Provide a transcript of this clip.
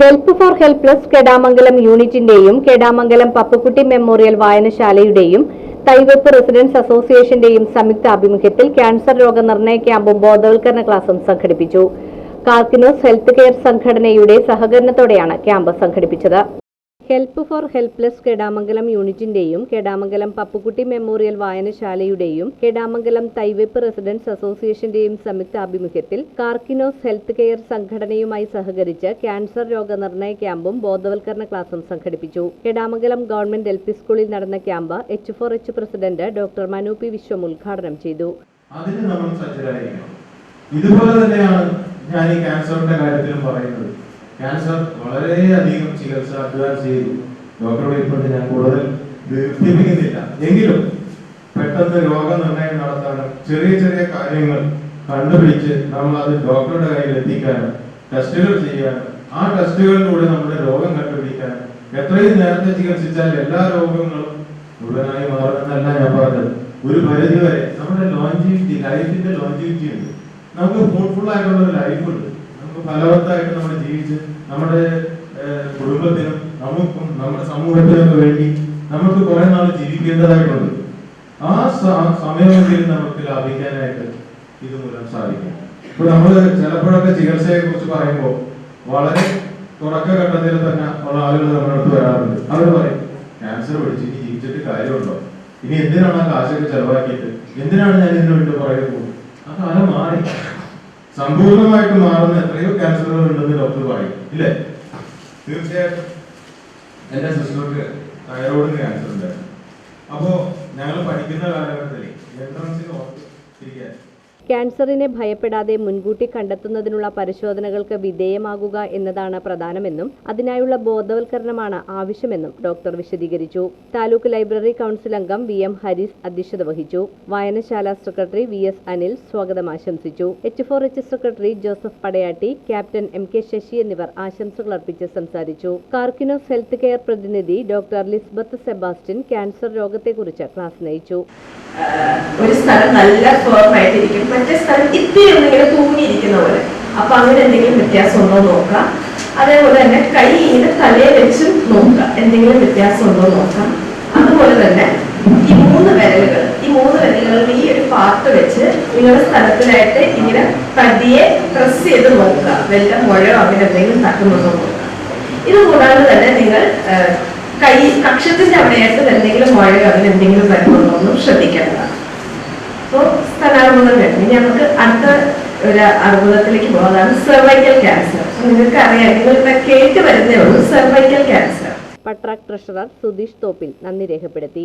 Help for helpless Kedamangalam യൂണിറ്റിന്റെയും Kedamangalam Pappukutty memorial വായനശാലയുടെയും Thaiveppu residence അസോസിയേഷന്റെയും സംയുക്ത ആഭിമുഖ്യത്തിൽ ക്യാൻസർ രോഗനിർണയ ക്യാമ്പും ബോധവൽക്കരണ ക്ലാസും സംഘടിപ്പിച്ചു. കാർക്കിനോസ് ഹെൽത്ത് കെയർ സംഘടനയുടെ സഹകരണത്തോടെയാണ് ക്യാമ്പ് സംഘടിപ്പിച്ചത്. ഹെൽപ്പ് ഫോർ ഹെൽപ്ലെസ് കെടാമംഗലം യൂണിറ്റിന്റെയും കെടാമംഗലം പപ്പുക്കുട്ടി മെമ്മോറിയൽ വായനശാലയുടെയും കെടാമംഗലം തൈവെപ്പ് റെസിഡൻസ് അസോസിയേഷന്റെയും സംയുക്ത ആഭിമുഖ്യത്തിൽ കാർക്കിനോസ് ഹെൽത്ത് കെയർ സംഘടനയുമായി സഹകരിച്ച് ക്യാൻസർ രോഗനിർണയ ക്യാമ്പും ബോധവൽക്കരണ ക്ലാസും സംഘടിപ്പിച്ചു. കെടാമംഗലം ഗവൺമെന്റ് എൽ പി സ്കൂളിൽ നടന്ന camp H for H president doctor Manu P Viswam ഉദ്ഘാടനം ചെയ്തു. ഇതുപോലെ തന്നെയാണ് ഞാൻ ഈ ക്യാൻസറിന്റെ കാര്യത്തിലും പറയുന്നത്. ക്യാൻസർ വളരെയധികം ചികിത്സ അഡ്വാൻസ് ചെയ്തു. ഡോക്ടറുടെ ഇപ്പോൾ ഞാൻ കൂടുതൽ ദീർഘിപ്പിക്കുന്നില്ല. എങ്കിലും പെട്ടെന്ന് രോഗനിർണയം നടത്താനും ചെറിയ ചെറിയ കാര്യങ്ങൾ കണ്ടുപിടിച്ച് നമ്മൾ അത് ഡോക്ടറുടെ കയ്യിൽ എത്തിക്കാനും ടെസ്റ്റുകൾ ചെയ്യാനും ആ ടെസ്റ്റുകളിലൂടെ നമ്മുടെ രോഗം കണ്ടുപിടിക്കാനും എത്രയും നേരത്തെ ചികിത്സിച്ചാൽ എല്ലാ രോഗങ്ങളും മുഴുവനായി മാറുമെന്നല്ല ഞാൻ പറഞ്ഞത്. ഒരു പരിധി വരെ നമ്മുടെ ലോഞ്ചിവിറ്റി ലൈഫിന്റെ ലോഞ്ചിവിറ്റി ഉണ്ട്. നമുക്ക് ഫ്രൂട്ട്ഫുൾ ആയിട്ടുള്ള ഒരു ലൈഫ് ഉണ്ട്. ഫലവത്തായിട്ട് നമ്മൾ ജീവിച്ച് നമ്മുടെ കുടുംബത്തിനും നമുക്കും നമ്മുടെ സമൂഹത്തിനും വേണ്ടി നമുക്ക് കുറെ നാൾ ജീവിക്കേണ്ടതായിട്ടുണ്ട്. ആ സമയമെങ്കിലും നമുക്ക് ലാഭിക്കാനായിട്ട് ഇത് മൂലം സാധിക്കും. ഇപ്പൊ നമ്മൾ ചിലപ്പോഴൊക്കെ ചികിത്സയെ കുറിച്ച് പറയുമ്പോൾ വളരെ തുടക്കഘട്ടത്തിൽ തന്നെ ഉള്ള ആളുകൾ നമ്മുടെ അടുത്ത് വരാറുണ്ട്. അവർ പറയും ക്യാൻസർ പിടിച്ച് ഇനി ജീവിച്ചിട്ട് കാര്യമുണ്ടോ? ഇനി എന്തിനാണ് ആ കാശൊക്കെ ചെലവാക്കിയിട്ട്? എന്തിനാണ് ഞാൻ ഇതിനു വേണ്ടി പറയുമ്പോൾ പോകുന്നത് ആ കാലം മാറി. സമ്പൂർണമായിട്ട് മാറുന്ന എത്രയോ ക്യാൻസറുകൾ ഉണ്ടെന്ന് ഡോക്ടർ പറയും. ഇല്ലേ? തീർച്ചയായിട്ടും. എന്റെ സിസ്റ്റർക്ക് തൈറോയിഡിന് ക്യാൻസർ ഉണ്ടായിരുന്നു അപ്പോ ഞങ്ങൾ പഠിക്കുന്ന കാലഘട്ടത്തിൽ എൻട്രൻസിന് ഓർത്തിരിക്കാൻ ക്യാൻസറിനെ ഭയപ്പെടാതെ മുൻകൂട്ടി കണ്ടെത്തുന്നതിനുള്ള പരിശോധനകൾക്ക് വിധേയമാകുക എന്നതാണ് പ്രധാനമെന്നും അതിനായുള്ള ബോധവൽക്കരണമാണ് ആവശ്യമെന്നും ഡോക്ടർ വിശദീകരിച്ചു. താലൂക്ക് ലൈബ്രറി കൗൺസിൽ അംഗം വി എം ഹരീസ് അധ്യക്ഷത വഹിച്ചു. വായനശാല സെക്രട്ടറി വി എസ് അനിൽ സ്വാഗതം ആശംസിച്ചു. H for H secretary Joseph Padayatti captain M K Sasi എന്നിവർ ആശംസകൾ അർപ്പിച്ച് സംസാരിച്ചു. കാർക്കിനോസ് ഹെൽത്ത് കെയർ പ്രതിനിധി ഡോക്ടർ ലിസ്ബത്ത് സെബാസ്റ്റ്യൻ ക്യാൻസർ രോഗത്തെക്കുറിച്ച് ക്ലാസ് നയിച്ചു. ഒരു സ്ഥലം നല്ല ഫേം അപ്പൊ അങ്ങനെ എന്തെങ്കിലും വ്യത്യാസം ഉണ്ടോ നോക്കാം. അതേപോലെ തന്നെ കൈ ഇങ്ങനെ തലയെ വെച്ച് നോക്കുക. എന്തെങ്കിലും വ്യത്യാസം ഉണ്ടോ നോക്കാം. അതുപോലെ തന്നെ ഈ മൂന്ന് വിരലുകൾ ഈ മൂന്ന് വിരലുകളിൽ ഈ ഒരു പാർട്ട് വെച്ച് നിങ്ങളുടെ സ്ഥലത്തിലായിട്ട് ഇങ്ങനെ പതിയെ പ്രസ് ചെയ്ത് നോക്കുക. വല്ല മുഴയോ അങ്ങനെ എന്തെങ്കിലും തട്ടുന്നുണ്ടോ നോക്കുക ഇത് കൂടാതെ തന്നെ നിങ്ങൾ കൈ കക്ഷത്തിന്റെ അവിടെയായിട്ട് എന്തെങ്കിലും മുഴയോ അങ്ങനെ എന്തെങ്കിലും വരുന്നുണ്ടോ എന്നും ശ്രദ്ധിക്കേണ്ടതാണ്. അപ്പോൾ സ്ഥലാർബുദം കഴിഞ്ഞ് ഇനി നമുക്ക് അടുത്ത ഒരു അർബുദത്തിലേക്ക് പോകുന്നതാണ് സെർവൈക്കൽ ക്യാൻസർ നിങ്ങൾക്ക് അറിയാം നിങ്ങളിപ്പോ കേട്ട് വരുന്നേ ഉള്ളൂ സെർവൈക്കൽ ക്യാൻസർ പട്രാക് ട്രഷറർ സുധീഷ് തോപ്പിൽ നന്ദി രേഖപ്പെടുത്തി.